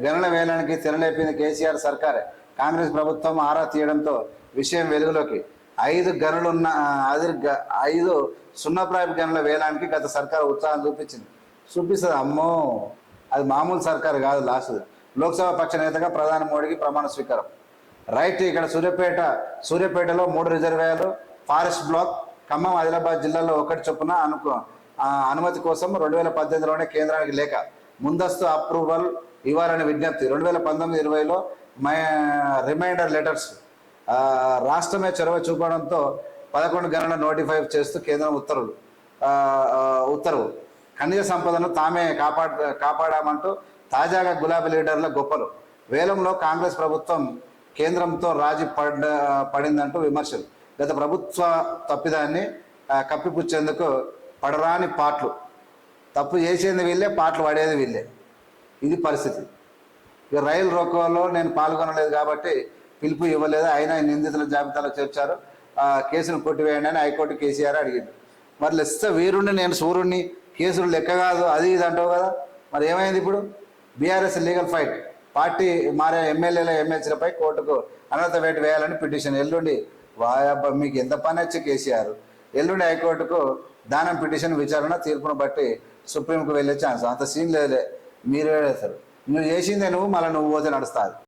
గణన వేలానికి తెరలేపింది కేసీఆర్ సర్కార్. కాంగ్రెస్ ప్రభుత్వం ఆరా తీయడంతో విషయం వెలుగులోకి. ఐదు గనులున్న అది ఐదు గ- సున్నప్రాయపు గనుల వేలానికి గత సర్కార్ ఉత్సాహం చూపించింది. చూపిస్తుంది అమ్మో! అది మామూలు సర్కార్ కాదు లాస్ట్ లోక్సభ పక్ష నేతగా ప్రధాని మోడీకి ప్రమాణ స్వీకారం. రైట్ ఇక్కడ సూర్యాపేట సూర్యాపేటలో మూడు రిజర్వాయర్లు ఫారెస్ట్ బ్లాక్ ఖమ్మం ఆదిలాబాద్ జిల్లాలో ఒకటి చొప్పున అనుకు అనుమతి కోసం రెండు వేల పద్దెనిమిదిలోనే కేంద్రానికి లేక ముందస్తు అప్రూవల్ ఇవ్వాలని విజ్ఞప్తి. రెండు వేల పంతొమ్మిది ఇరవైలో మై రిమైండర్ లెటర్స్ రాష్ట్రమే చొరవ చూపడంతో పదకొండు గంటల నోటిఫై చేస్తూ కేంద్రం ఉత్తర్వులు ఉత్తర్వు. ఖనిజ సంపదను తామే కాపాడ కాపాడామంటూ తాజాగా గులాబీ లీడర్ల గొప్పలు. వేలంలో కాంగ్రెస్ ప్రభుత్వం కేంద్రంతో రాజీ పడ పడిందంటూ విమర్శలు. గత ప్రభుత్వ తప్పిదాన్ని కప్పిపుచ్చేందుకు పడరాని పాటలు. తప్పు చేసేది వీళ్ళే పాటలు పడేది వీళ్ళే. ఇది పరిస్థితి. ఇక రైలు రోకోలో నేను పాల్గొనలేదు కాబట్టి పిలుపు ఇవ్వలేదు. అయినా నిందితుల జాబితాలో చేర్చారు. ఆ, కేసును కొట్టివేయండి అని హైకోర్టు కేసీఆర్ అడిగింది మరి లెస్త వీరుణ్ణి నేను సూర్యుడిని కేసులు లెక్క కాదు అది ఇది అంటావు కదా? మరి ఏమైంది ఇప్పుడు? BRS legal fight. పార్టీ మారే ఎమ్మెల్యేల ఎమ్మెల్సీలపై కోర్టుకు అనర్థ వేటు వేయాలని పిటిషన్. ఎల్లుండి వాయబ్బ మీకు ఎంత పని వచ్చి కేసీఆర్? ఎల్లుండి హైకోర్టుకు దానం పిటిషన్ విచారణ తీర్పును బట్టి సుప్రీంకు వెళ్ళే ఛాన్స్. అంత సీన్ లేదులే. మీరు వేస్తారు నువ్వు చేసిందే నువ్వు మళ్ళీ నువ్వు పోతే నడుస్తుంది.